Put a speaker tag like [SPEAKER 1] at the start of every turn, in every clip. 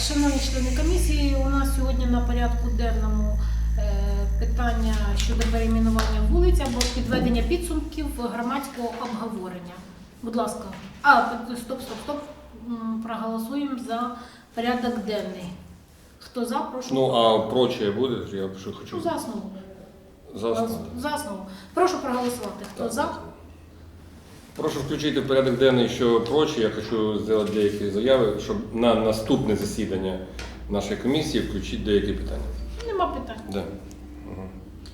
[SPEAKER 1] шановні члени комісії, у нас сьогодні на порядку денному е, питання щодо перейменування вулиць або підведення підсумків громадського обговорення. Будь ласка. А, стоп, стоп, стоп. Проголосуємо за порядок денний. Хто за, прошу.
[SPEAKER 2] Ну, а прочее буде? Я що
[SPEAKER 1] Ну,
[SPEAKER 2] хочу
[SPEAKER 1] за основу.
[SPEAKER 2] за основу.
[SPEAKER 1] За основу. Прошу проголосувати. Хто
[SPEAKER 2] Так.
[SPEAKER 1] за?
[SPEAKER 2] Прошу включити в порядок денний, що проче. Я хочу зробити деякі заяви, щоб на наступне засідання нашої комісії включити деякі питання.
[SPEAKER 1] Нема питань.
[SPEAKER 2] Да. Угу.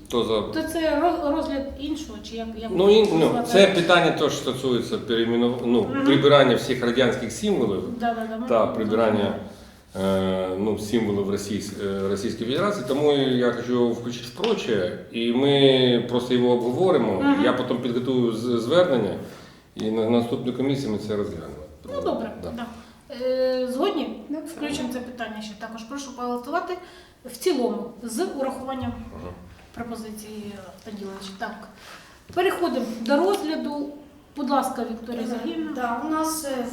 [SPEAKER 2] То за...
[SPEAKER 1] То це роз- розгляд іншого, чи як, як
[SPEAKER 2] Ну, і, ну, це питання теж стосується переймену... ну, прибирання всіх радянських символів
[SPEAKER 1] Да, да, да, ми-
[SPEAKER 2] та прибирання е, ну, символів Російсь... е, Російської Федерації. Тому я хочу включити в проче, і ми просто його обговоримо. Я потім підготую з- звернення, і на наступну комісію ми це розглянемо.
[SPEAKER 1] Ну добре,
[SPEAKER 2] Да.
[SPEAKER 1] да. Е, згодні? Включимо це питання ще також. Прошу проголосувати в цілому з урахуванням
[SPEAKER 2] Ага.
[SPEAKER 1] пропозиції Таділовича. Так. Переходимо до розгляду. Будь ласка, Вікторія Загільна.
[SPEAKER 3] Так, у нас е,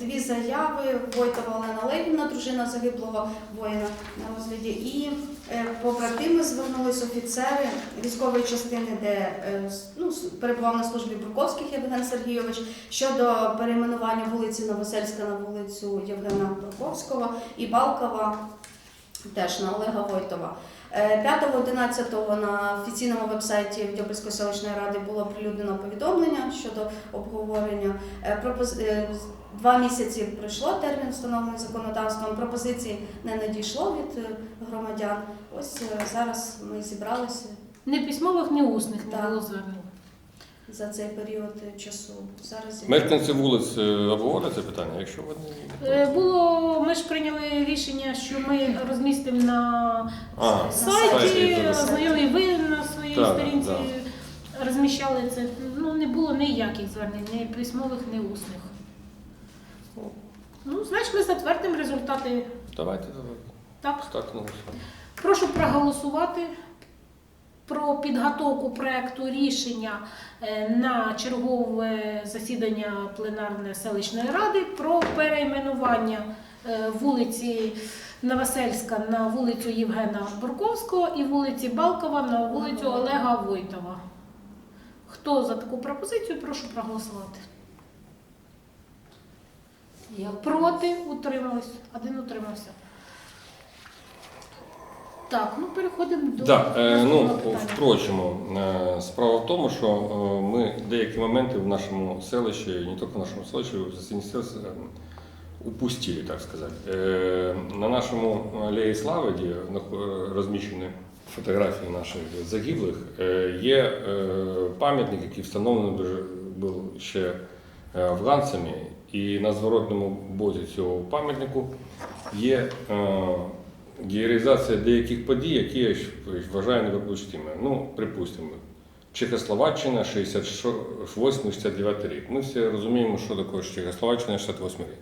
[SPEAKER 3] дві заяви. Войтова Олена Левівна, дружина загиблого воїна на розгляді. І е, побратими звернулись офіцери військової частини, де е, ну, перебував на службі Бруковських Євген Сергійович щодо перейменування вулиці Новосельська на вулицю Євгена Бруковського і Балкова теж на Олега Войтова. Е, 5.11 на офіційному вебсайті Дьобрівської селищної ради було прилюднено повідомлення щодо обговорення. Е, е, Два місяці пройшло термін, встановлений законодавством. Пропозицій не надійшло від е, громадян. Ось е, зараз ми зібралися
[SPEAKER 1] Не письмових, ні усних не було звернень.
[SPEAKER 3] За цей період часу. Зараз.
[SPEAKER 2] Мешканці вулиць е, обговорюють це питання, якщо вони
[SPEAKER 1] Е, Було, ми ж прийняли рішення, що ми розмістимо на
[SPEAKER 2] А,
[SPEAKER 1] сайті,
[SPEAKER 2] сайті,
[SPEAKER 1] знайомі ви на своїй
[SPEAKER 2] Так,
[SPEAKER 1] сторінці
[SPEAKER 2] да.
[SPEAKER 1] розміщали це. Ну, не було ніяких звернень, ні письмових, ні усних. Ну, значить, ми затвердимо результати.
[SPEAKER 2] давайте давайте.
[SPEAKER 1] Так,
[SPEAKER 2] Так, ну,
[SPEAKER 1] прошу проголосувати про підготовку проекту рішення е, на чергове засідання пленарної селищної ради про перейменування е, вулиці Новосельська на вулицю Євгена Бурковського і вулиці Балкова на вулицю Олега Войтова. Хто за таку пропозицію, прошу проголосувати.
[SPEAKER 3] Я
[SPEAKER 1] Проти утримались. Один утримався. Так, ну переходимо до
[SPEAKER 2] Так, е, ну,
[SPEAKER 1] наступного питання.
[SPEAKER 2] впрочому, е, справа в тому, що е, ми деякі моменти в нашому селищі, і не тільки в нашому селищі, в сусідній селищі, е, упустили, так сказати. Е, На нашому алеї слави, де нах- е, розміщені фотографії наших загиблих, е, є е, пам'ятник, який встановлений дуже був ще е, афганцями, і на зворотному боці цього пам'ятнику є е, героїзація деяких подій, які я вважаю неприпустимими. Ну, припустимо, Чехословаччина 68-69 рік. Ми всі розуміємо, що таке Чехословаччина 68 рік.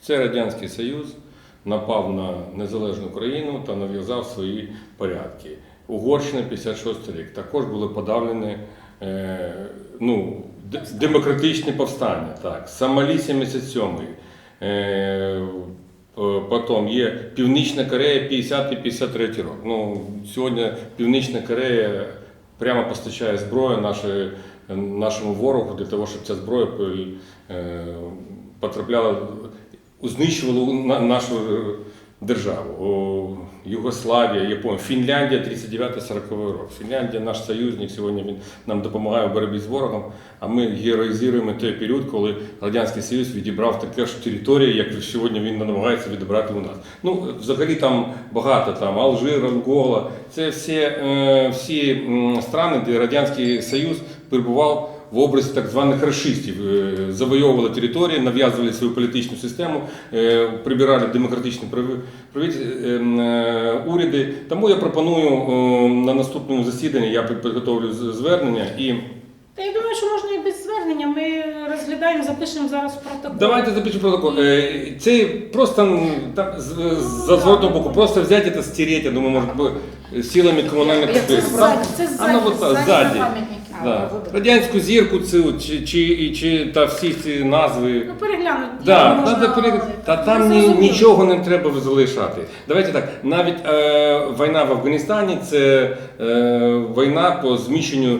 [SPEAKER 2] Це Радянський Союз напав на незалежну країну та нав'язав свої порядки. Угорщина 56 рік. Також були подавлені е, ну, демократичні повстання. Так. Сомалі 77 Е, е, Потім є Північна Корея 50-53 рік. Ну, сьогодні Північна Корея прямо постачає зброю нашої, нашому ворогу для того, щоб ця зброя е, потрапляла, знищувала нашу е, державу. Югославія, Японія, Фінляндія 39-40 рок. Фінляндія наш союзник, сьогодні він нам допомагає в боротьбі з ворогом, а ми героїзуємо той період, коли Радянський Союз відібрав таке ж територію, як сьогодні він намагається відібрати у нас. Ну, взагалі там багато, там Алжир, Ангола, це всі, е, всі страни, де Радянський Союз перебував в образі так званих расистів, Е, завойовували території, нав'язували свою політичну систему, е, прибирали демократичні е, е, уряди. Тому я пропоную е, на наступному засіданні, я підготовлю звернення і
[SPEAKER 1] Та я думаю, що можна і без звернення. Ми розглядаємо, запишемо зараз протокол.
[SPEAKER 2] давайте запишемо протокол. Е, Це просто з за зворотного боку, просто взяти та стереть, я думаю, може бути силами комунальних
[SPEAKER 1] Це ззаді, це
[SPEAKER 2] ну,
[SPEAKER 1] ззаді,
[SPEAKER 2] Да. Радянську зірку цю, чи, чи, і- чи та всі ці назви.
[SPEAKER 1] Ну, переглянути.
[SPEAKER 2] Да,
[SPEAKER 1] можна,
[SPEAKER 2] надо перег... Та там ні,
[SPEAKER 1] зрозуміло.
[SPEAKER 2] нічого не треба залишати. Давайте так. Навіть е, війна в Афганістані це е, війна по зміщенню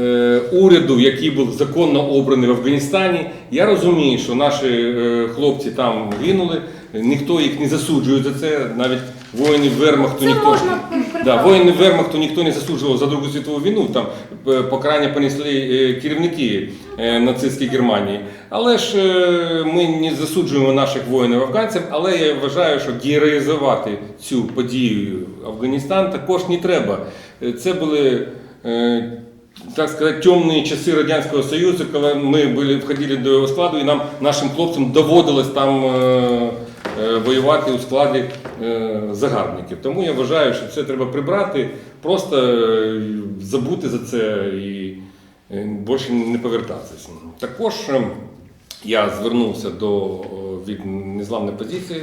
[SPEAKER 2] е, уряду, який був законно обраний в Афганістані. Я розумію, що наші е, хлопці там гинули, ніхто їх не засуджує за це, навіть воїни Вермахту
[SPEAKER 1] Це
[SPEAKER 2] ніхто.
[SPEAKER 1] можна
[SPEAKER 2] Да, воїни Вермахту ніхто не засуджував за Другу світову війну. Там е, покарання понесли е, керівники е, нацистської Германії. Але ж ми не засуджуємо наших воїнів афганців. Але я вважаю, що героїзувати цю подію Афганістан також не треба. Це були. Так сказати, темні часи Радянського Союзу, коли ми були, входили до його складу, і нам, нашим хлопцям доводилось там воювати у складі е, загарбників. Тому я вважаю, що це треба прибрати, просто е, забути за це і е, більше не повертатися. Також е, я звернувся до е, від незламної позиції.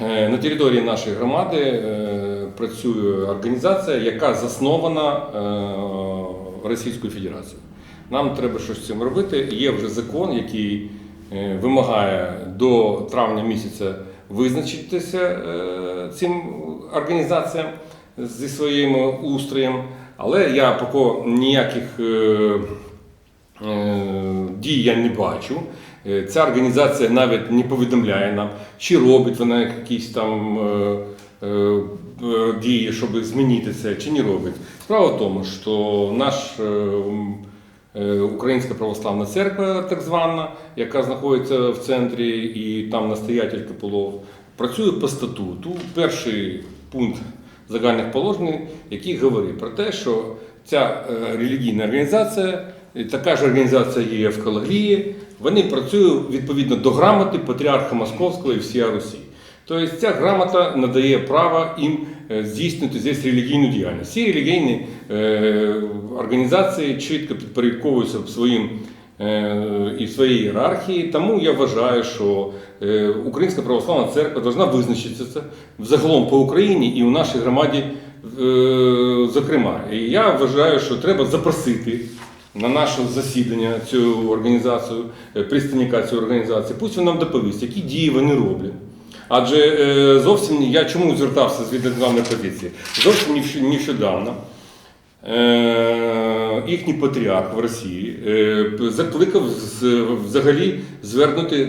[SPEAKER 2] Е, На території нашої громади е, працює організація, яка заснована е, Російською Федерацією. Нам треба щось з цим робити. Є вже закон, який е, вимагає до травня місяця визначитися е, цим організаціям зі своїм устроєм. Але я поки ніяких е, е, дій я не бачу. Е, Ця організація навіть не повідомляє нам, чи робить вона якісь там е, е, е, дії, щоб змінити це, чи не робить. Справа в тому, що наш е, е, Українська православна церква, так звана, яка знаходиться в центрі, і там настоятель Копилов, працює по статуту. Перший пункт загальних положень, який говорить про те, що ця е, релігійна організація, така ж організація є в Калагрії, вони працюють відповідно до грамоти Патріарха Московського і всія Русі. Тобто ця грамота надає право їм е, здійснити здесь релігійну діяльність. Всі релігійні е, організації чітко підпорядковуються своїм е, і в своїй ієрархії. Тому я вважаю, що Українська православна церква повинна визначитися загалом по Україні і у нашій громаді, зокрема. І я вважаю, що треба запросити. На наше засідання цю організацію, представника цієї організації, пусть він нам доповість, які дії вони роблять. Адже е, зовсім я чому звертався з відповідальної позиції? Зовсім нещ- нещодавно е, їхній патріарх в Росії е, закликав взагалі звернути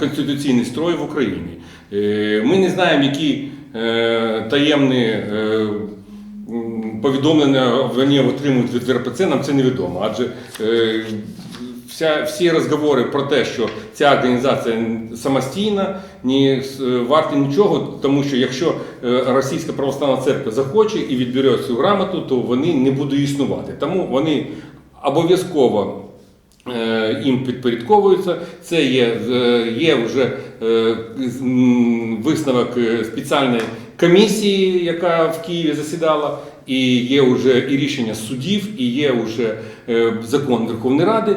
[SPEAKER 2] конституційний строй в Україні. Ми не знаємо, які таємні повідомлення вони отримують від РПЦ, нам це невідомо. Адже вся, всі розговори про те, що ця організація самостійна, не с- варті нічого, тому що якщо е, Російська православна церква захоче і відбере цю грамоту, то вони не будуть існувати. Тому вони обов'язково. е, Їм підпорядковуються. Це є, е, є вже е, висновок е, спеціальної комісії, яка в Києві засідала, і є вже і рішення судів, і є вже е, закон Верховної Ради.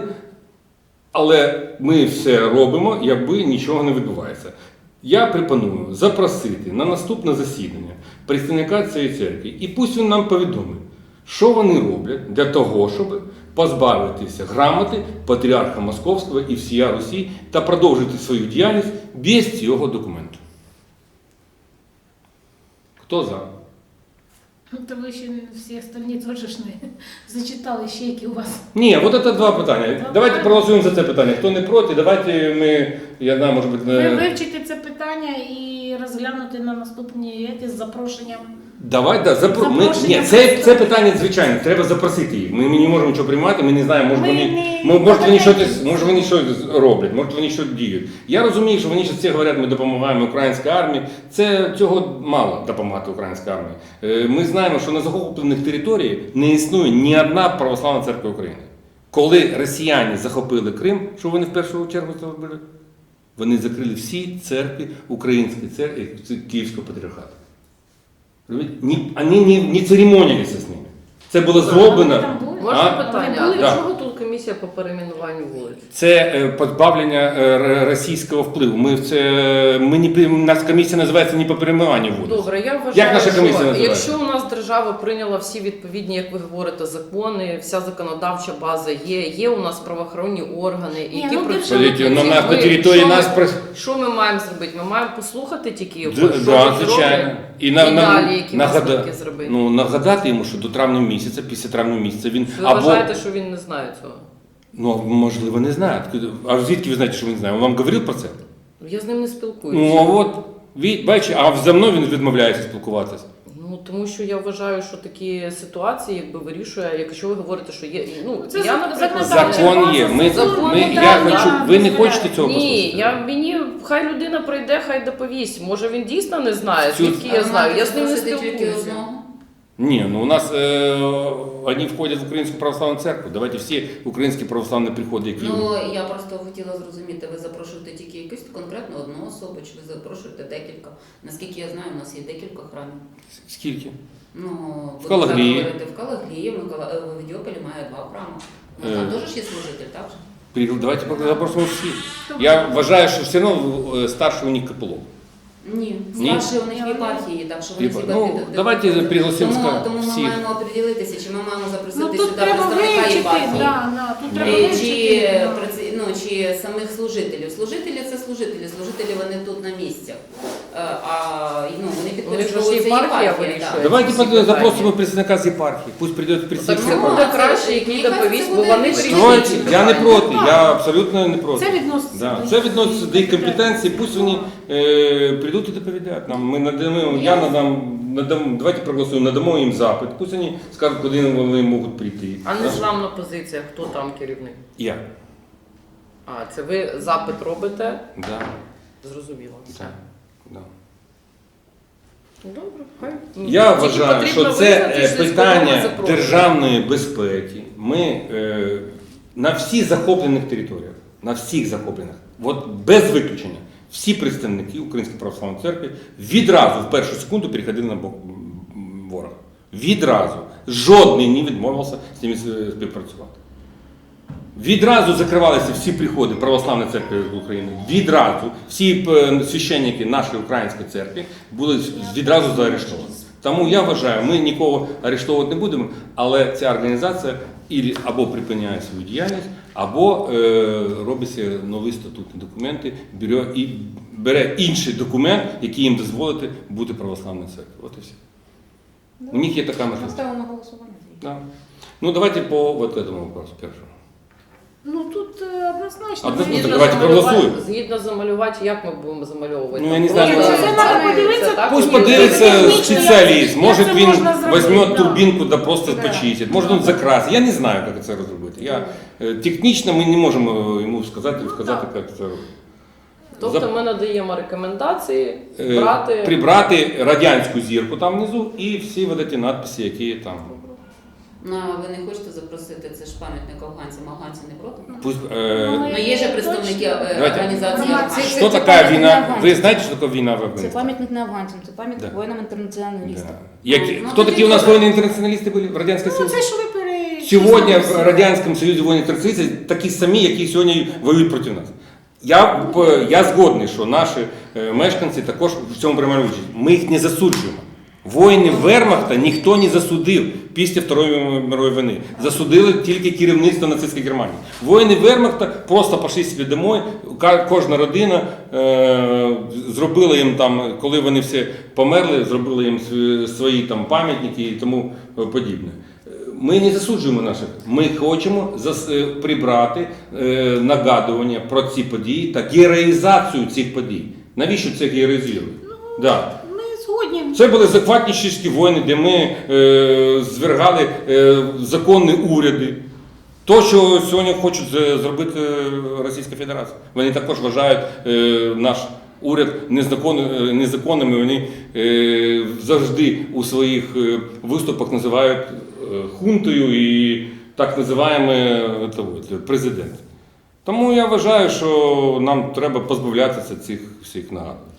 [SPEAKER 2] Але ми все робимо, якби нічого не відбувається. Я пропоную запросити на наступне засідання представника цієї церкви, і пусть він нам повідомить, що вони роблять для того, щоб позбавитися грамоти патріарха Московського і всія Русі та продовжити свою діяльність без цього документу. Хто за?
[SPEAKER 1] Ну, То ви ще всі остальні теж ж не зачитали ще, які у вас.
[SPEAKER 2] Ні, от це два питання. Давайте проголосуємо за це питання. Хто не проти, давайте ми, я знаю, може бути,
[SPEAKER 1] Ви вивчите це питання і розглянути на наступні еті з запрошенням.
[SPEAKER 2] Давай, да, запро... ми... Ні, це, це питання звичайне, треба запросити їх. Ми, ми не можемо нічого приймати, ми не знаємо, може
[SPEAKER 1] Ми
[SPEAKER 2] вони,
[SPEAKER 1] не
[SPEAKER 2] мо- може, вони щось, може вони щось роблять, може вони щось діють. Я розумію, що вони ще всі говорять, ми допомагаємо українській армії. Це цього мало допомагати українській армії. Е, Ми знаємо, що на захоплених територіях не існує ні одна православна церква України. Коли росіяни захопили Крим, що вони в першу чергу зробили? Вони закрили всі церкви української церкви Київського патріархату. Ні, вони не, не церемонілися з ними. Це було зроблено.
[SPEAKER 4] Можна
[SPEAKER 2] А?
[SPEAKER 4] питання?
[SPEAKER 2] Да.
[SPEAKER 4] Комісія по перейменуванню вулиць?
[SPEAKER 2] Це е, позбавлення е, російського впливу. Ми в це ми при- нас комісія називається не по перейменуванню вулиць.
[SPEAKER 4] Добре, я вважаю,
[SPEAKER 2] Як наша комісія
[SPEAKER 4] що
[SPEAKER 2] називається?
[SPEAKER 4] якщо у нас держава прийняла всі відповідні, як ви говорите, закони, вся законодавча база є, є у нас правоохоронні органи,
[SPEAKER 1] Ні,
[SPEAKER 4] які
[SPEAKER 1] ну,
[SPEAKER 4] працюють.
[SPEAKER 2] Смотрите, на, нас, на території
[SPEAKER 4] що
[SPEAKER 2] нас
[SPEAKER 4] ми-
[SPEAKER 2] про-
[SPEAKER 4] Що ми маємо зробити? Ми маємо послухати тільки його, що
[SPEAKER 2] да,
[SPEAKER 4] він
[SPEAKER 2] звичайно.
[SPEAKER 4] зробить,
[SPEAKER 2] І, на,
[SPEAKER 4] далі які
[SPEAKER 2] нагада-
[SPEAKER 4] висновки зробити.
[SPEAKER 2] ну, нагадати йому, що до травня місяця, після травня місяця він
[SPEAKER 4] ви
[SPEAKER 2] або
[SPEAKER 4] вважаєте, що він не знає цього?
[SPEAKER 2] Ну можливо не знає. А звідки ви знаєте, що він знає? Він вам говорив про це?
[SPEAKER 4] Я з ним не спілкуюся.
[SPEAKER 2] Ну а от ви бачите, а за мною він відмовляється спілкуватися.
[SPEAKER 4] Ну тому що я вважаю, що такі ситуації якби вирішує, якщо ви говорите, що є. Ну
[SPEAKER 1] Це
[SPEAKER 4] я,
[SPEAKER 1] зак-
[SPEAKER 4] наприклад,
[SPEAKER 1] законодавча
[SPEAKER 2] Закон є. Ми,
[SPEAKER 1] закон
[SPEAKER 2] ми,
[SPEAKER 1] не
[SPEAKER 2] я
[SPEAKER 1] дає
[SPEAKER 2] хочу, ви не
[SPEAKER 1] дозволяє.
[SPEAKER 2] хочете цього
[SPEAKER 4] Ні,
[SPEAKER 2] послухати?
[SPEAKER 4] я мені хай людина прийде, хай доповість. Може він дійсно не знає,
[SPEAKER 2] Цю-
[SPEAKER 4] звідки я знаю. Я з ним не спілкуюся.
[SPEAKER 2] Ні, ну у нас е, вони входять в Українську православну церкву. Давайте всі українські православні приходи, які
[SPEAKER 5] Ну я просто хотіла зрозуміти, ви запрошуєте тільки якусь конкретну одну особу, чи ви запрошуєте декілька? Наскільки я знаю, у нас є декілька храмів.
[SPEAKER 2] скільки?
[SPEAKER 5] Ну
[SPEAKER 2] В
[SPEAKER 5] говорите, в Калагрії, в е, Відьополі має два храми. Ну,
[SPEAKER 2] Е.
[SPEAKER 5] там теж ж є служитель, так?
[SPEAKER 2] Давайте запросимо всіх. Я вважаю, що все одно е, старший у них капелов.
[SPEAKER 5] Ні,
[SPEAKER 2] Ні?
[SPEAKER 5] старші у них в єпархії, так що вони
[SPEAKER 2] Єпар-
[SPEAKER 5] себе
[SPEAKER 2] ну, давайте пригласимо
[SPEAKER 5] Тому,
[SPEAKER 2] ска-
[SPEAKER 5] тому ми
[SPEAKER 2] всіх.
[SPEAKER 5] маємо определитися, чи ми маємо запросити
[SPEAKER 1] Ну тут
[SPEAKER 5] сюди
[SPEAKER 1] треба
[SPEAKER 5] представника
[SPEAKER 1] вивчити,
[SPEAKER 5] єпархії.
[SPEAKER 1] да, да, тут треба
[SPEAKER 5] Е, Чи,
[SPEAKER 1] вивчити. да.
[SPEAKER 5] Ну, чи самих служителів. Служителі це служителі, служителі вони тут на місцях. Е, А ну, вони
[SPEAKER 4] Ну, ж
[SPEAKER 5] підпорядковуються
[SPEAKER 4] єпархія
[SPEAKER 5] єпархії.
[SPEAKER 4] вирішує.
[SPEAKER 2] Давайте под- запросимо представника з єпархії. Пусть прийде
[SPEAKER 4] Так
[SPEAKER 2] представник з
[SPEAKER 4] це
[SPEAKER 5] Ну,
[SPEAKER 4] буде
[SPEAKER 2] єпархії.
[SPEAKER 4] краще, який
[SPEAKER 5] мені
[SPEAKER 4] доповість, бо вони.
[SPEAKER 2] Давайте,
[SPEAKER 4] ці
[SPEAKER 2] я не проти, я абсолютно не проти.
[SPEAKER 1] Це відноситься.
[SPEAKER 2] Да,
[SPEAKER 1] до
[SPEAKER 2] це відноситься до їх компетенції, пусть вони е, прийдуть і доповідають нам. Ми надамо, я надам, надам, давайте проголосуємо, надамо їм запит, пусть вони скажуть, куди вони можуть прийти.
[SPEAKER 4] А незламна позиція, хто там керівник?
[SPEAKER 2] Я.
[SPEAKER 4] А, це ви запит робите?
[SPEAKER 2] Да,
[SPEAKER 4] Зрозуміло.
[SPEAKER 2] да, да.
[SPEAKER 4] Добре, хай.
[SPEAKER 2] Я
[SPEAKER 4] Тільки
[SPEAKER 2] вважаю,
[SPEAKER 4] потрібно
[SPEAKER 2] що це
[SPEAKER 4] визнати,
[SPEAKER 2] е,
[SPEAKER 4] що
[SPEAKER 2] питання державної безпеки. Ми е, на всіх захоплених територіях, на всіх захоплених, от без виключення, всі представники Української православної церкви відразу в першу секунду переходили на бок м, ворога. Відразу. Жодний не відмовився з ними е, співпрацювати. Відразу закривалися всі приходи Православної церкви України. Відразу всі е, священники нашої української церкви були відразу заарештовані. Тому я вважаю, ми нікого арештовувати не будемо, але ця організація або припиняє свою діяльність, або е, робиться нові статутні документи, бере, і, бере інший документ, який їм дозволить бути православною церквою. От і все. У них є така можливість.
[SPEAKER 6] Ставимо на голосування.
[SPEAKER 2] Да. Ну давайте по вот этому вопросу першому.
[SPEAKER 1] Ну тут е, однозначно.
[SPEAKER 2] Однозначно,
[SPEAKER 1] ми-
[SPEAKER 2] давайте
[SPEAKER 4] замалювати-
[SPEAKER 2] проголосуємо.
[SPEAKER 4] Згідно замалювати, як ми будемо замальовувати?
[SPEAKER 2] Ну, я не знаю,
[SPEAKER 4] просто
[SPEAKER 2] Ні, це
[SPEAKER 1] треба подивитися.
[SPEAKER 4] так?
[SPEAKER 2] Пусть
[SPEAKER 4] Ні,
[SPEAKER 2] подивиться
[SPEAKER 1] технічно,
[SPEAKER 2] спеціаліст,
[SPEAKER 1] як
[SPEAKER 2] може
[SPEAKER 1] це
[SPEAKER 2] він
[SPEAKER 1] можна зробити,
[SPEAKER 2] візьме
[SPEAKER 1] да.
[SPEAKER 2] турбінку да просто
[SPEAKER 1] Да.
[SPEAKER 2] почистить, може він закрасить. Я не знаю, як це розробити. Я, е, технічно ми не можемо йому сказати, сказати, як це робити.
[SPEAKER 4] Тобто
[SPEAKER 2] За-
[SPEAKER 4] ми надаємо рекомендації
[SPEAKER 2] Е,
[SPEAKER 4] брати.
[SPEAKER 2] Прибрати радянську зірку там внизу і всі вот ці надписи, які там.
[SPEAKER 5] Ну, а ви не хочете запросити, це ж пам'ятник афганцям, афганці не проти?
[SPEAKER 2] Пусть, е,
[SPEAKER 1] Ну,
[SPEAKER 5] Ну, є же представники е,
[SPEAKER 2] Давайте.
[SPEAKER 5] організації
[SPEAKER 6] Ага,
[SPEAKER 5] афганців.
[SPEAKER 6] це-
[SPEAKER 2] що
[SPEAKER 6] це
[SPEAKER 2] така
[SPEAKER 6] пам'ятник
[SPEAKER 2] війна?
[SPEAKER 6] афганцям.
[SPEAKER 2] Ви знаєте, що таке війна в
[SPEAKER 6] Це пам'ятник не афганцям, це пам'ятник
[SPEAKER 2] Да.
[SPEAKER 6] воїнам-інтернаціоналістам.
[SPEAKER 2] Да. Які,
[SPEAKER 5] Ну,
[SPEAKER 2] хто
[SPEAKER 5] тоді
[SPEAKER 2] такі у нас
[SPEAKER 5] добре.
[SPEAKER 2] воїни-інтернаціоналісти були в Радянській
[SPEAKER 1] Ну це що ви пере...
[SPEAKER 2] Сьогодні в Радянському Союзі воїни 30 такі самі, які сьогодні воюють проти нас. Я, я згодний, що наші е, мешканці також в цьому приймали участь. Ми їх не засуджуємо. Воїни Вермахта ніхто не засудив після Второї мирової війни. Засудили тільки керівництво нацистської Германії. Воїни Вермахта просто пішли собі домой. Кожна родина е, зробила їм там, коли вони всі померли, зробили їм свої- там пам'ятники і тому подібне. Ми не засуджуємо наших. Ми хочемо зас- е, прибрати е, нагадування про ці події та героїзацію цих подій. Навіщо це героїзуємо? Да. Це були захватническі війни, де ми е, звергали е, законні уряди. То, що сьогодні хочуть зробити Російська Федерація. Вони також вважають е, наш уряд незаконним, незаконним, і вони е, завжди у своїх е, виступах називають е, хунтою і так називаємо е, президент. Тому я вважаю, що нам треба позбавлятися цих всіх нагадувань.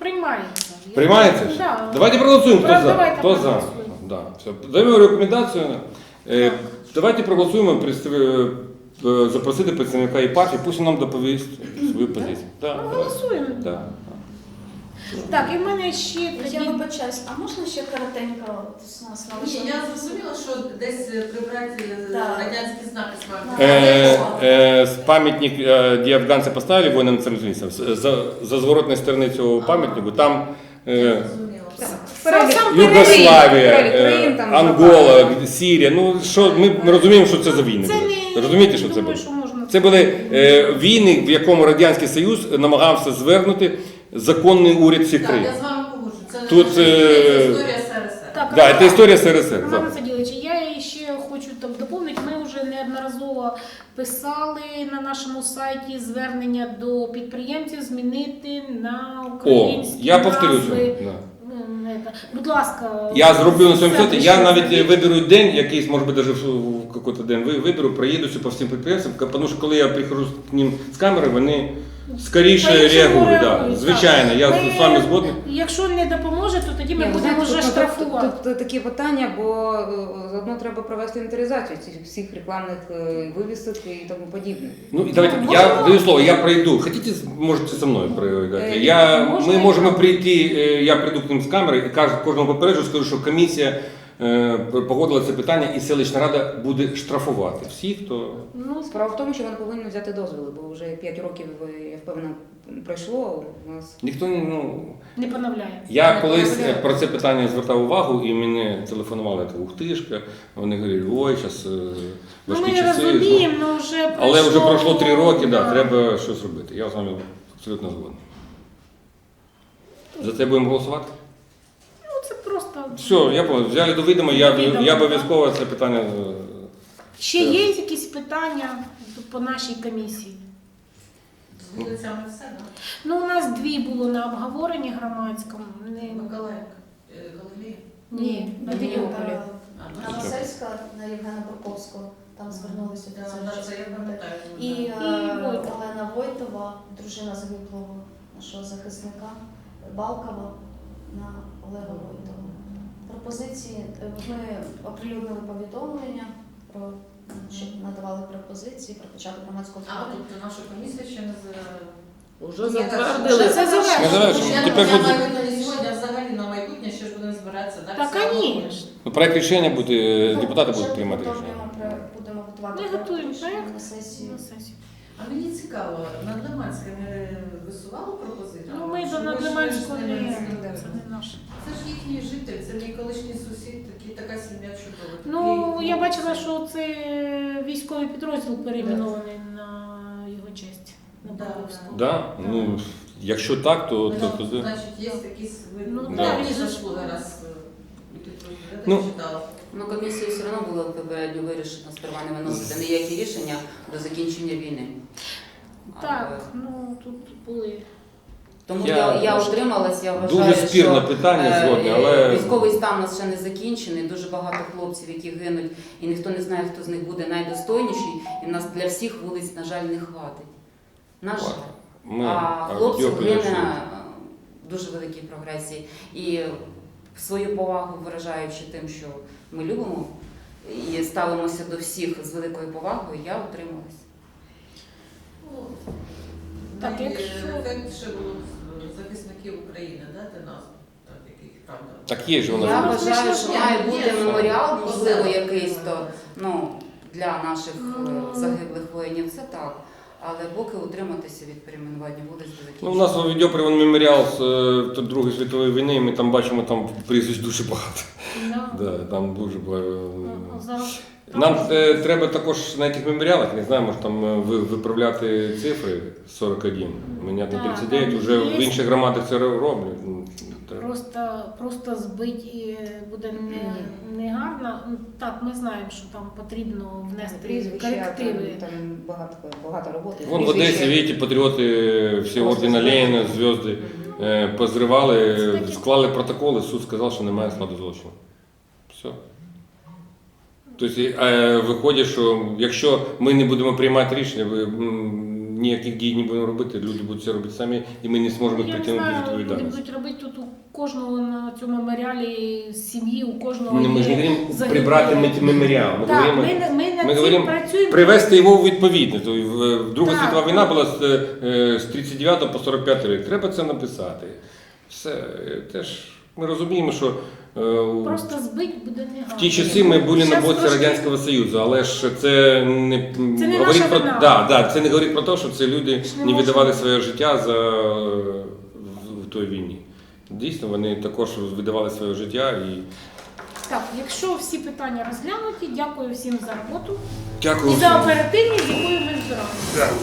[SPEAKER 1] Приймається. Я-
[SPEAKER 2] Приймається?
[SPEAKER 1] Да.
[SPEAKER 2] Давайте проголосуємо. Хто
[SPEAKER 1] Про-
[SPEAKER 2] за?
[SPEAKER 1] давайте
[SPEAKER 2] Хто за?
[SPEAKER 1] проголосуємо.
[SPEAKER 2] Да. Все. Даємо рекомендацію. Е, Давайте проголосуємо. Представ- е, запросити представника єпархії, пусть він нам доповість свою позицію. Да,
[SPEAKER 1] Ну,
[SPEAKER 2] давай.
[SPEAKER 1] голосуємо.
[SPEAKER 2] Да.
[SPEAKER 1] Так, і в мене ще
[SPEAKER 3] Я
[SPEAKER 1] тоді.
[SPEAKER 3] вибачаюсь, а можна ще коротенько от з нас
[SPEAKER 7] Ні, я зрозуміла, що десь прибрати е,
[SPEAKER 3] Так.
[SPEAKER 7] радянські знаки з пам'яті.
[SPEAKER 2] Е, е, с- памятник, е, де афганці поставили воїнам царизмістам, за, за зворотної сторони цього пам'ятнику, там е,
[SPEAKER 7] Зрозуміла.
[SPEAKER 6] Перелік.
[SPEAKER 1] Сам
[SPEAKER 2] Югославія,
[SPEAKER 6] Перелік країн
[SPEAKER 2] е,
[SPEAKER 6] там
[SPEAKER 2] Ангола, Сірія. Ну що ми, розуміємо, що це за війни.
[SPEAKER 1] Це
[SPEAKER 2] були.
[SPEAKER 1] не
[SPEAKER 2] Розумієте, що це
[SPEAKER 1] думаю,
[SPEAKER 2] було?
[SPEAKER 1] що можна.
[SPEAKER 2] Це були е, війни, в якому Радянський Союз намагався звернути законний уряд цих
[SPEAKER 7] Так, я з вами погоджу. Це
[SPEAKER 2] Тут,
[SPEAKER 7] це
[SPEAKER 2] е,
[SPEAKER 7] історія СРСР.
[SPEAKER 1] Так,
[SPEAKER 2] Да, це історія СРСР.
[SPEAKER 1] Роман
[SPEAKER 2] Да.
[SPEAKER 1] Саділович, я ще хочу так доповнити. Ми вже неодноразово писали на нашому сайті звернення до підприємців змінити на
[SPEAKER 2] О,
[SPEAKER 1] українські
[SPEAKER 2] я
[SPEAKER 1] назви.
[SPEAKER 2] це.
[SPEAKER 1] Будь ласка,
[SPEAKER 2] Я зроблю на своєму сайті, я навіть
[SPEAKER 1] пишу.
[SPEAKER 2] виберу день, якийсь, може бути, навіть в якийсь день ви- виберу, проїдуся по всім підприємствам, тому що коли я приходжу к ним з камери, вони скоріше реагують. Да.
[SPEAKER 1] реагують,
[SPEAKER 2] Звичайно, я
[SPEAKER 1] Ми-
[SPEAKER 2] з вами згодний.
[SPEAKER 1] Якщо не допоможе, то тоді ми
[SPEAKER 6] Ні,
[SPEAKER 1] будемо
[SPEAKER 6] знаєте,
[SPEAKER 1] вже
[SPEAKER 6] тут,
[SPEAKER 1] штрафувати.
[SPEAKER 6] Тут, тут такі питання, бо е, заодно треба провести інвентаризацію цих всіх рекламних е, вивісок і тому подібне.
[SPEAKER 2] Ну і давайте,
[SPEAKER 1] Ну,
[SPEAKER 2] я
[SPEAKER 1] можна-
[SPEAKER 2] даю слово, я пройду. Хотите, можете зі мною пройти.
[SPEAKER 6] Е,
[SPEAKER 2] Я,
[SPEAKER 1] можна
[SPEAKER 2] ми
[SPEAKER 1] і
[SPEAKER 2] можемо
[SPEAKER 1] так.
[SPEAKER 2] прийти, е, я прийду к ним з камери і кажу, кожному попереджу, скажу, що комісія погодила це питання і селищна рада буде штрафувати всіх, хто.
[SPEAKER 1] Ну,
[SPEAKER 6] Справа в тому, що вони повинні взяти дозволи, бо вже 5 років, е, я впевнена, пройшло. У нас
[SPEAKER 2] Ніхто не- ну,
[SPEAKER 1] не поновляє.
[SPEAKER 2] Я
[SPEAKER 6] Не
[SPEAKER 2] колись
[SPEAKER 6] потрапляє.
[SPEAKER 2] про це питання звертав увагу, і мені телефонували та ухтишка. Вони говорили, ой, зараз
[SPEAKER 1] Ну, ми
[SPEAKER 2] часи.
[SPEAKER 1] розуміємо, але вже пройшло...
[SPEAKER 2] Але вже пройшло три роки, да, треба щось робити. Я з вами абсолютно згоден. За це будемо голосувати?
[SPEAKER 1] Просто...
[SPEAKER 2] Все, я понял. взяли до відома, я,
[SPEAKER 1] Відомо,
[SPEAKER 2] я обов'язково це питання. е,
[SPEAKER 1] Ще є якісь питання по нашій комісії?
[SPEAKER 7] З вулицями все?
[SPEAKER 1] Ну, у нас дві було на обговоренні громадському. Не...
[SPEAKER 7] Миколаївка, е, Галилея.
[SPEAKER 1] Ні, на
[SPEAKER 6] Ні,
[SPEAKER 7] А,
[SPEAKER 3] На на Євгена Бурковського, там звернулися
[SPEAKER 7] да,
[SPEAKER 3] офіцери.
[SPEAKER 7] да, це я пам'ятаю.
[SPEAKER 3] І
[SPEAKER 1] І
[SPEAKER 3] е,
[SPEAKER 1] Войтова.
[SPEAKER 3] Олена Войтова, дружина загиблого нашого захисника Балкова на Олега Войтова. Пропозиції е, ми оприлюднили повідомлення про щоб надавали пропозиції про початок громадського
[SPEAKER 7] А, тобто наша комісія ще не.
[SPEAKER 4] Уже
[SPEAKER 7] Ні, так,
[SPEAKER 4] затвердили.
[SPEAKER 1] Це завершено.
[SPEAKER 7] Я,
[SPEAKER 2] Тепер
[SPEAKER 7] я
[SPEAKER 2] буде-
[SPEAKER 7] маю на увазі сьогодні, а взагалі на майбутнє ще ж будемо збиратися, так?
[SPEAKER 1] Та,
[SPEAKER 7] Все одно.
[SPEAKER 1] звісно.
[SPEAKER 2] Ну, проект рішення буде,
[SPEAKER 3] Ну,
[SPEAKER 2] депутати будуть приймати рішення.
[SPEAKER 3] про- Будемо готувати
[SPEAKER 1] Ми
[SPEAKER 3] проект
[SPEAKER 1] готуємо
[SPEAKER 3] рішення
[SPEAKER 1] проект.
[SPEAKER 3] на сесію.
[SPEAKER 1] На сесію.
[SPEAKER 7] А мені цікаво, Надлиманське не висувало пропозицію?
[SPEAKER 1] Ну, ми до Надлиманського не... Це не наше.
[SPEAKER 7] Це ж їхній житель, це мій колишній сусід, такий, така сім'я чудова.
[SPEAKER 1] Ну,
[SPEAKER 7] Такий
[SPEAKER 1] я бачила, що це військовий підрозділ перейменований на його честь. На
[SPEAKER 7] Да,
[SPEAKER 1] Баковську.
[SPEAKER 2] Да? Ну, якщо так, то, то,
[SPEAKER 7] Ну,
[SPEAKER 2] то, то
[SPEAKER 7] Значить, є якісь
[SPEAKER 1] Ну,
[SPEAKER 7] ну,
[SPEAKER 2] да,
[SPEAKER 7] да, заслуги раз е, і тут я так
[SPEAKER 2] Ну,
[SPEAKER 7] читала.
[SPEAKER 5] Ну, комісію все одно було попередньо вирішено сперва не виносити ніякі рішення до закінчення війни.
[SPEAKER 1] Так,
[SPEAKER 5] Але-
[SPEAKER 1] ну тут були.
[SPEAKER 5] Тому
[SPEAKER 2] Я-
[SPEAKER 5] я, я утрималась, я вважаю,
[SPEAKER 2] дуже спірне
[SPEAKER 5] що
[SPEAKER 2] питання
[SPEAKER 5] е,
[SPEAKER 2] згодні,
[SPEAKER 5] е,
[SPEAKER 2] але
[SPEAKER 5] військовий стан у нас ще не закінчений. Дуже багато хлопців, які гинуть, і ніхто не знає, хто з них буде найдостойніший. І в нас для всіх вулиць, на жаль, не хватить. На жаль.
[SPEAKER 2] ми
[SPEAKER 5] а
[SPEAKER 2] а,
[SPEAKER 5] хлопців гине дуже великій прогресії. І свою повагу виражаючи тим, що ми любимо і ставимося до всіх з великою повагою, я утрималась.
[SPEAKER 7] Ну,
[SPEAKER 1] Так, якщо-
[SPEAKER 7] ефектніше було захисників України, дати назву, так.
[SPEAKER 2] Є ж у
[SPEAKER 5] Я
[SPEAKER 2] нас.
[SPEAKER 1] Ну,
[SPEAKER 5] вважаю, що має бути меморіал, можливо, якийсь то ну, для наших е,
[SPEAKER 1] Ну.
[SPEAKER 5] загиблих воїнів. Це так. Але поки утриматися від перейменування вулиць до
[SPEAKER 2] Ну, у нас у Відьопрі меморіал з е, Другої світової війни, і ми там бачимо там прізвищ дуже багато.
[SPEAKER 1] Да.
[SPEAKER 2] Да, там дуже багато.
[SPEAKER 1] Ну, Зараз
[SPEAKER 2] Нам е, треба також на яких меморіалах, не знаю, може там е, ви- виправляти цифри 41, міняти
[SPEAKER 1] Так,
[SPEAKER 2] 39,
[SPEAKER 1] там
[SPEAKER 2] вже
[SPEAKER 1] є.
[SPEAKER 2] в інших громадах це роблять.
[SPEAKER 1] Просто, просто збить і буде не, не гарно. Ну, Так, ми знаємо, що там потрібно внести
[SPEAKER 6] прізвища,
[SPEAKER 1] корективи.
[SPEAKER 6] там, там багато, багато роботи.
[SPEAKER 2] Вон в Одесі, видите, патріоти всі ордена. Леніна, зв'язки е, позривали, склали протоколи, суд сказав, що немає складу злочину. Все. Тобто, е, виходить, що якщо ми не будемо приймати рішення, ніяких дій не будемо робити, люди будуть це робити самі, і ми не зможемо
[SPEAKER 1] Я не
[SPEAKER 2] притягнути
[SPEAKER 1] знаю, люди
[SPEAKER 2] відповідальність.
[SPEAKER 1] будуть робити тут у кожного на цьому меморіалі сім'ї, у кожного
[SPEAKER 2] Ну, Ми ж не
[SPEAKER 1] є
[SPEAKER 2] говоримо
[SPEAKER 1] загиблі.
[SPEAKER 2] прибрати мет- меморіал. Ми
[SPEAKER 1] Так,
[SPEAKER 2] говоримо
[SPEAKER 1] ми, на- ми над
[SPEAKER 2] ми
[SPEAKER 1] цим
[SPEAKER 2] говоримо
[SPEAKER 1] працюємо.
[SPEAKER 2] привести його у відповідність. Тобто, в- Друга
[SPEAKER 1] Так,
[SPEAKER 2] світова війна була з, е, з 39 по 45 рік. Треба це написати. Все е, теж ми розуміємо, що
[SPEAKER 1] Просто збить буде негайно.
[SPEAKER 2] в ті часи ми були на
[SPEAKER 1] Щас
[SPEAKER 2] боці
[SPEAKER 1] трошки-
[SPEAKER 2] Радянського Союзу, але ж це не,
[SPEAKER 1] Це не
[SPEAKER 2] говорить
[SPEAKER 1] наша
[SPEAKER 2] про
[SPEAKER 1] вина.
[SPEAKER 2] да, да, це не говорить про те, що це люди
[SPEAKER 1] Ж не
[SPEAKER 2] не
[SPEAKER 1] можна.
[SPEAKER 2] віддавали своє життя за е, в, в той війні. Дійсно, вони також віддавали своє життя і
[SPEAKER 1] Так, якщо всі питання розглянуті, дякую всім за роботу
[SPEAKER 2] дякую
[SPEAKER 1] і за
[SPEAKER 2] всім.
[SPEAKER 1] оперативність, з якою ви збиралися.
[SPEAKER 2] Дякую.